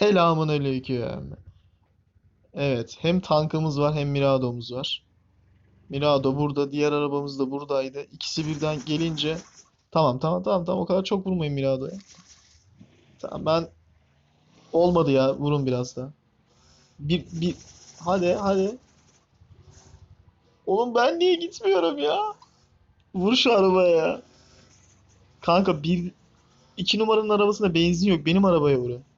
Selamun aleyküm. Evet, hem tankımız var hem Mirado'muz var. Mirado burada, diğer arabamız da buradaydı. İkisi birden gelince tamam tamam tamam tamam o kadar çok vurmayın Mirado'ya. Tamam ben olmadı ya vurun biraz daha. Bir bir hadi hadi. Oğlum ben niye gitmiyorum ya? Vur şu arabaya ya. Kanka bir iki numaranın arabasında benzin yok. Benim arabaya vurun.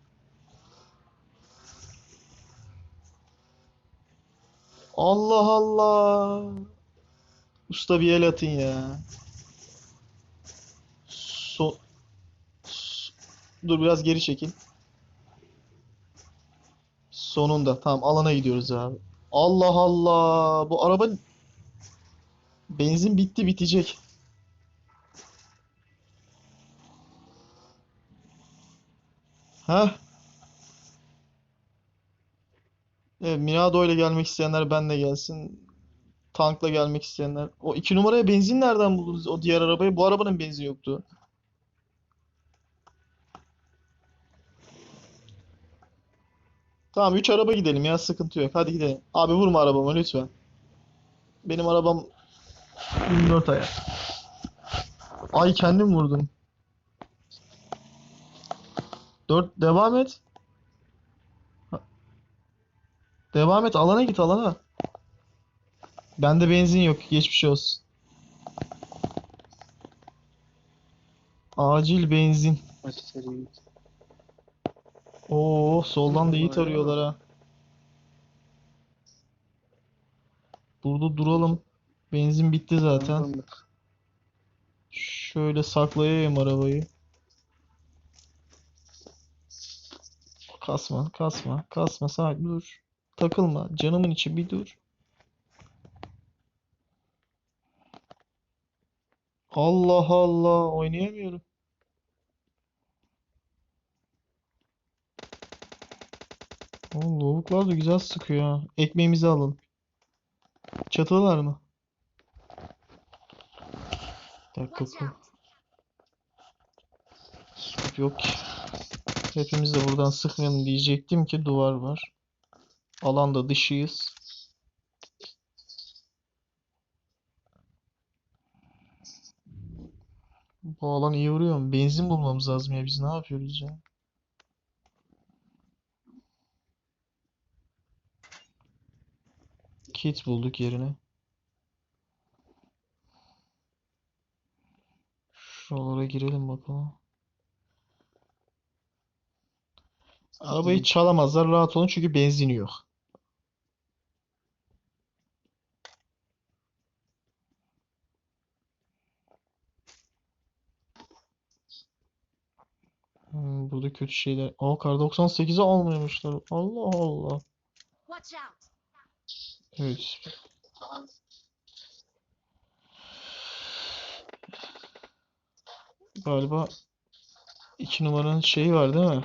Allah Allah. Usta bir el atın ya. So Dur biraz geri çekil. Sonunda. Tamam alana gidiyoruz abi. Allah Allah. Bu araba benzin bitti bitecek. Heh. Evet, Mirado ile gelmek isteyenler benle gelsin. Tankla gelmek isteyenler. O iki numaraya benzin nereden buldunuz? O diğer arabaya. Bu arabanın benzin yoktu. Tamam 3 araba gidelim ya sıkıntı yok. Hadi gidelim. Abi vurma arabama lütfen. Benim arabam 24 aya. Ay kendim vurdum. 4 devam et. Devam et alana git alana. Bende benzin yok. Geçmiş olsun. Acil benzin. Oo soldan da iyi tarıyorlar ha. Burada duralım. Benzin bitti zaten. Şöyle saklayayım arabayı. Kasma, kasma, kasma. Sakin dur. Takılma. Canımın içi bir dur. Allah Allah. Oynayamıyorum. Oğlum lavuklar da güzel sıkıyor ha. Ekmeğimizi alın. Çatılar mı? Dakika. Yok. Hepimiz de buradan sıkmayalım diyecektim ki duvar var. Alanda dışıyız. Bu alan iyi vuruyor mu? Benzin bulmamız lazım ya. Biz ne yapıyoruz ya? Kit bulduk yerine. Şuralara girelim bakalım. Arabayı çalamazlar. Rahat olun çünkü benzin yok. Burada kötü şeyler. Aa kar 98'i almıyormuşlar. Allah Allah. Evet. Galiba iki numaranın şeyi var değil mi?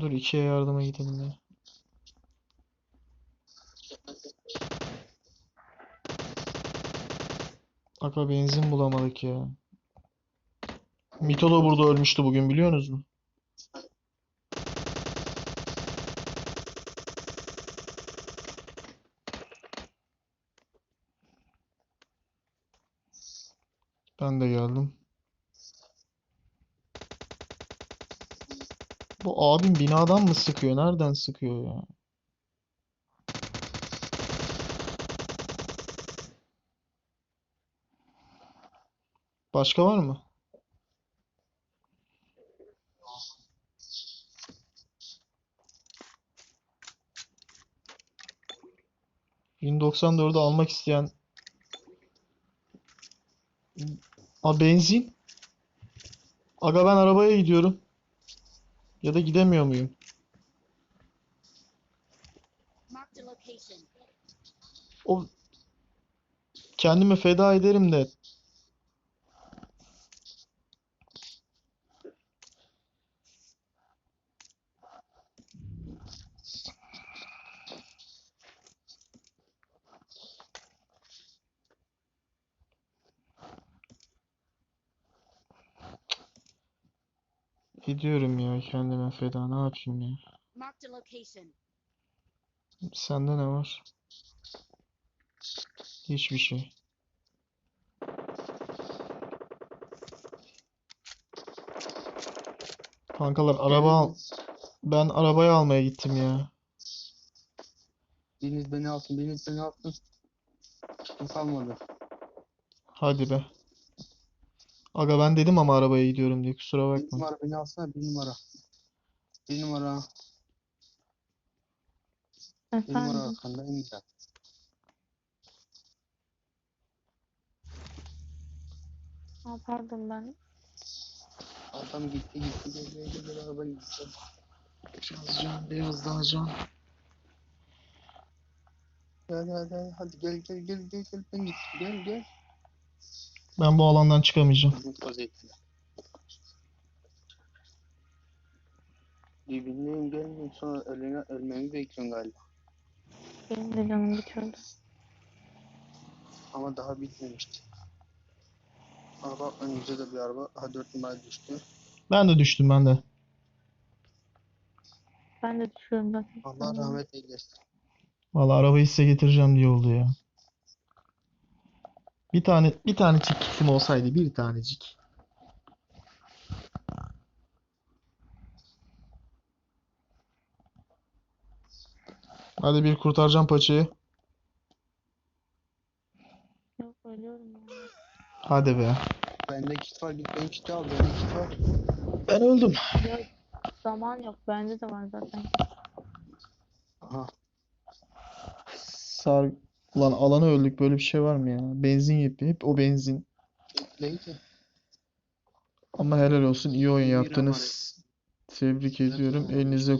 Dur ikiye yardıma gidelim ya. Aga benzin bulamadık ya. Mito da burada ölmüştü bugün biliyorsunuz mu? Ben de geldim. Bu abim binadan mı sıkıyor? Nereden sıkıyor ya? Başka var mı? Win 94'ü almak isteyen A benzin. Aga ben arabaya gidiyorum. Ya da gidemiyor muyum? O kendimi feda ederim de Gidiyorum ya kendime feda. Ne yapayım ya? Sende ne var? Hiçbir şey. Kankalar araba al. Ben arabayı almaya gittim ya. Biriniz beni alsın, biriniz beni alsın. Kim kalmadı. Hadi be. Aga ben dedim ama arabaya gidiyorum diye kusura Bir bakma. numara beni alsana, bir numara. Bir numara, bir numara Efendim, arkanda İmran. Aa, pardon ben Adam gitti gitti gel gel gel, gel araba gitti. Biraz can, biraz daha can. Hadi hadi hadi, hadi gel gel gel gel gel ben gittim gel gel. Ben bu alandan çıkamayacağım. Birbirine gelmeyin sonra ölene, ölmemi bekliyorsun galiba. benim de canım bitiyordu. Ama daha bitmemişti. Araba önümüzde de bir araba. Aha 4 numara düştü. Ben de düştüm ben de. Ben de düşüyorum zaten. Allah rahmet eylesin. Vallahi arabayı size getireceğim diye oldu ya. Bir tane bir tanecik kitim olsaydı bir tanecik. Hadi bir kurtaracağım paçayı. Yok ölüyorum ya. Hadi be. Bende kit var git benim kiti al. Bende kit var. Ben öldüm. Yok zaman yok. Bende de var zaten. Aha. Sar Ulan alana öldük böyle bir şey var mı ya? Benzin yapıyor. Hep o benzin. Neydi? Ama helal olsun iyi oyun yaptınız. Tebrik ediyorum. Elinize